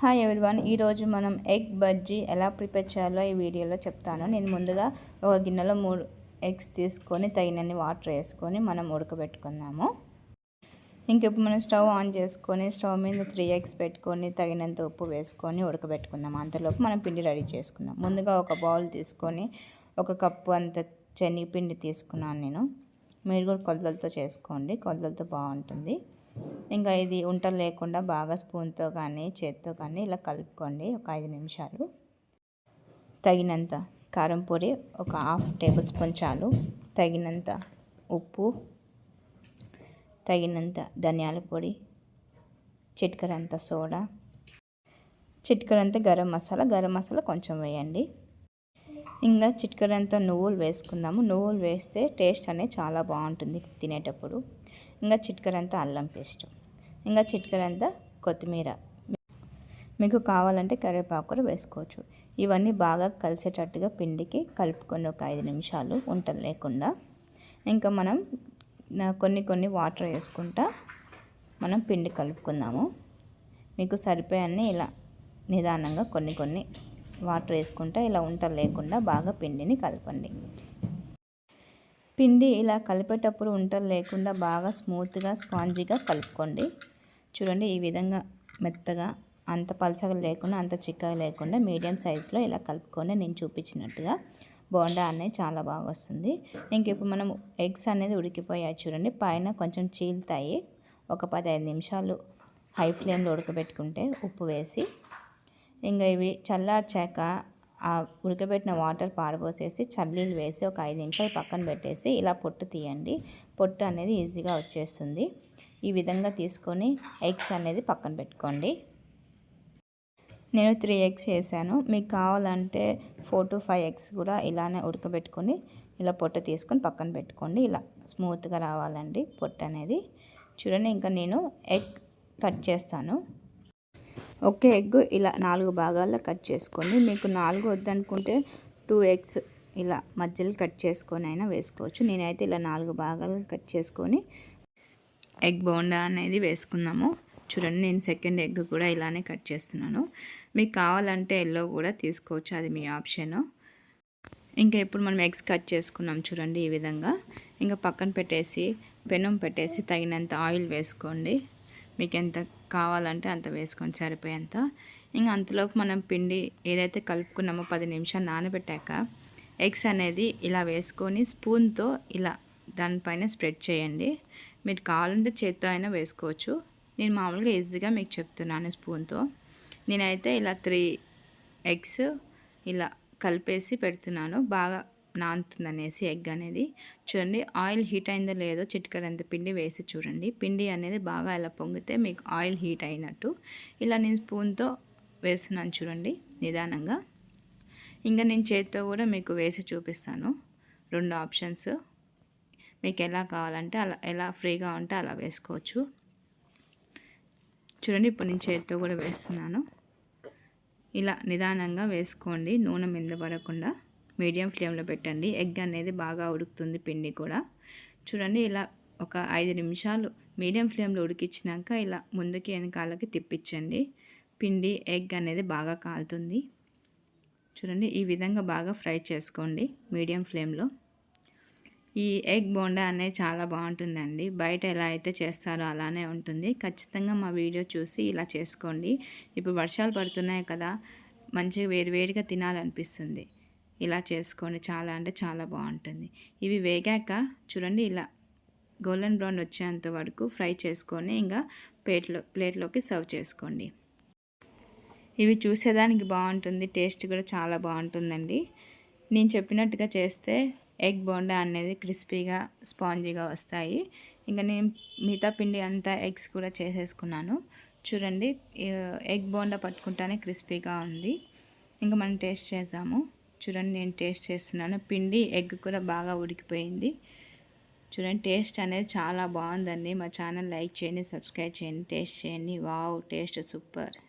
Hi everyone ఈరోజు మనం egg bajji ఎలా ప్రిపేర్ చేయాలో ఈ వీడియోలో చెప్తాను. నేను ముందుగా ఒక గిన్నెలో మూడు ఎగ్స్ తీసుకొని తగినన్ని వాటర్ వేసుకొని మనం ఉడకబెట్టుకుందాము. ఇంకెప్పుడు మనం స్టవ్ ఆన్ చేసుకొని స్టవ్ మీద త్రీ ఎగ్స్ పెట్టుకొని తగినంత ఉప్పు వేసుకొని ఉడకబెట్టుకుందాం. అంతలోపు మనం పిండి రెడీ చేసుకుందాం. ముందుగా ఒక బౌల్ తీసుకొని ఒక కప్పు అంత శనగపిండి తీసుకున్నాను నేను. మీరు కూడా కొద్దలతో చేసుకోండి. కొద్దలతో బాగుంటుంది. ఇంకా ఇది ఉంటలు లేకుండా బాగా స్పూన్తో కానీ చేత్తో కానీ ఇలా కలుపుకోండి ఒక ఐదు నిమిషాలు. తగినంత కారం పొడి ఒక హాఫ్ టేబుల్ స్పూన్ చాలు. తగినంత ఉప్పు తగినంత ధనియాల పొడి చిట్కరంత సోడా చిట్కరంత గరం మసాలా గరం మసాలా కొంచెం వేయండి. ఇంకా చిట్కరంత నువ్వులు వేసుకుందాము. నువ్వులు వేస్తే టేస్ట్ అనేది చాలా బాగుంటుంది తినేటప్పుడు. ఇంకా చిట్కరంతా అల్లం పేస్ట్. ఇంకా చిట్కరంతా కొత్తిమీర. మీకు కావాలంటే కరివేపాకు కూడా వేసుకోవచ్చు. ఇవన్నీ బాగా కలిసేటట్టుగా పిండికి కలుపుకొని ఒక ఐదు నిమిషాలు వంట లేకుండా ఇంకా మనం కొన్ని కొన్ని వాటర్ వేసుకుంటా మనం పిండి కలుపుకుందాము. మీకు సరిపోయాన్ని ఇలా నిదానంగా కొన్ని కొన్ని వాటర్ వేసుకుంటా ఇలా వంట లేకుండా బాగా పిండిని కలపండి. పిండి ఇలా కలిపేటప్పుడు ఉంటలు లేకుండా బాగా స్మూత్గా స్పాంజీగా కలుపుకోండి. చూడండి ఈ విధంగా మెత్తగా అంత పలసగా లేకుండా అంత చిక్కగా లేకుండా మీడియం సైజులో ఇలా కలుపుకొని నేను చూపించినట్టుగా బోండా అనేది చాలా బాగా వస్తుంది. ఇంక ఇప్పుడు మనం ఎగ్స్ అనేది ఉడికిపోయాయి చూడండి పైన కొంచెం చీలుతాయి. ఒక పదహైదు నిమిషాలు హై ఫ్లేమ్లో ఉడకబెట్టుకుంటే ఉప్పు వేసి. ఇంకా ఇవి చల్లార్చాక ఆ ఉడకబెట్టిన వాటర్ పారబోసేసి చల్లీలు వేసి ఒక ఐదు నిమిషాలు పక్కన పెట్టేసి ఇలా పొట్టు తీయండి. పొట్టు అనేది ఈజీగా వచ్చేస్తుంది. ఈ విధంగా తీసుకొని ఎగ్స్ అనేది పక్కన పెట్టుకోండి. నేను త్రీ ఎగ్స్ వేసాను. మీకు కావాలంటే ఫోర్ టు ఫైవ్ ఎగ్స్ కూడా ఇలానే ఉడకబెట్టుకొని ఇలా పొట్టు తీసుకొని పక్కన పెట్టుకోండి. ఇలా స్మూత్గా రావాలండి పొట్టు అనేది. చూడండి ఇంకా నేను ఎగ్ కట్ చేస్తాను. ఒక ఎగ్ ఇలా నాలుగు భాగాల్లో కట్ చేసుకోండి. మీకు నాలుగు వద్దనుకుంటే టూ ఎగ్స్ ఇలా మధ్యలో కట్ చేసుకొని అయినా వేసుకోవచ్చు. నేనైతే ఇలా నాలుగు భాగాలు కట్ చేసుకొని ఎగ్ బోండా అనేది వేసుకుందాము చూడండి నేను సెకండ్ ఎగ్ కూడా ఇలానే కట్ చేస్తున్నాను. మీకు కావాలంటే ఎల్లో కూడా తీసుకోవచ్చు అది మీ ఆప్షను. ఇంకా ఇప్పుడు మనం ఎగ్స్ కట్ చేసుకున్నాం చూడండి ఈ విధంగా. ఇంకా పక్కన పెట్టేసి పెనం పెట్టేసి తగినంత ఆయిల్ వేసుకోండి. మీకు ఎంత కావాలంటే అంత వేసుకొని సరిపోయేంత. ఇంకా అంతలోపు మనం పిండి ఏదైతే కలుపుకున్నామో పది నిమిషాలు నానబెట్టాక ఎగ్స్ అనేది ఇలా వేసుకొని స్పూన్తో ఇలా దానిపైన స్ప్రెడ్ చేయండి. మీరు కావాలంటే చేత్తో అయినా వేసుకోవచ్చు. నేను మామూలుగా ఈజీగా మీకు చెప్తున్నాను స్పూన్తో. నేనైతే ఇలా త్రీ ఎగ్స్ ఇలా కలిపేసి పెడుతున్నాను. బాగా నానుతుందనేసి ఎగ్ అనేది. చూడండి ఆయిల్ హీట్ అయిందో లేదో చిటికడంత పిండి వేసి చూడండి. పిండి అనేది బాగా ఇలా పొంగితే మీకు ఆయిల్ హీట్ అయినట్టు. ఇలా నేను స్పూన్తో వేస్తున్నాను చూడండి నిదానంగా. ఇంకా నేను చేతితో కూడా మీకు వేసి చూపిస్తాను. రెండు ఆప్షన్స్. మీకు ఎలా కావాలంటే అలా ఎలా ఫ్రీగా ఉంటే అలా వేసుకోవచ్చు. చూడండి ఇప్పుడు నేను చేతితో కూడా వేస్తున్నాను. ఇలా నిదానంగా వేసుకోండి నూనె మింద పడకుండా. మీడియం ఫ్లేమ్లో పెట్టండి. ఎగ్ అనేది బాగా ఉడుకుతుంది పిండి కూడా. చూడండి ఇలా ఒక ఐదు నిమిషాలు మీడియం ఫ్లేమ్లో ఉడికించినాక ఇలా ముందుకి వెనకాలకి తిప్పించండి. పిండి ఎగ్ అనేది బాగా కాలుతుంది. చూడండి ఈ విధంగా బాగా ఫ్రై చేసుకోండి మీడియం ఫ్లేమ్లో. ఈ ఎగ్ బోండా అనేది చాలా బాగుంటుందండి. బయట ఎలా అయితే చేస్తారో అలానే ఉంటుంది. ఖచ్చితంగా మా వీడియో చూసి ఇలా చేసుకోండి. ఇప్పుడు వర్షాలు పడుతున్నాయి కదా మంచిగా వేరు వేరుగా తినాలనిపిస్తుంది. ఇలా చేసుకోండి చాలా అంటే చాలా బాగుంటుంది. ఇవి వేగాక చూడండి ఇలా గోల్డెన్ బ్రౌన్ వచ్చేంత వరకు ఫ్రై చేసుకొని ఇంకా ప్లేట్లో ప్లేట్లోకి సర్వ్ చేసుకోండి. ఇవి చూసేదానికి బాగుంటుంది టేస్ట్ కూడా చాలా బాగుంటుందండి. నేను చెప్పినట్టుగా చేస్తే ఎగ్ బోండా అనేది క్రిస్పీగా స్పాంజీగా వస్తాయి. ఇంకా నేను మిగతా పిండి అంతా ఎగ్స్ కూడా చేసేసుకున్నాను. చూడండి ఎగ్ బోండా పట్టుకుంటానే క్రిస్పీగా ఉంది. ఇంకా మనం టేస్ట్ చేసాము చూడండి నేను టేస్ట్ చేస్తున్నాను. పిండి ఎగ్ కూడా బాగా ఉడికిపోయింది. చూడండి టేస్ట్ అనేది చాలా బాగుందండి. మా ఛానల్ లైక్ చేయండి సబ్స్క్రైబ్ చేయండి టేస్ట్ చేయండి. Wow taste super.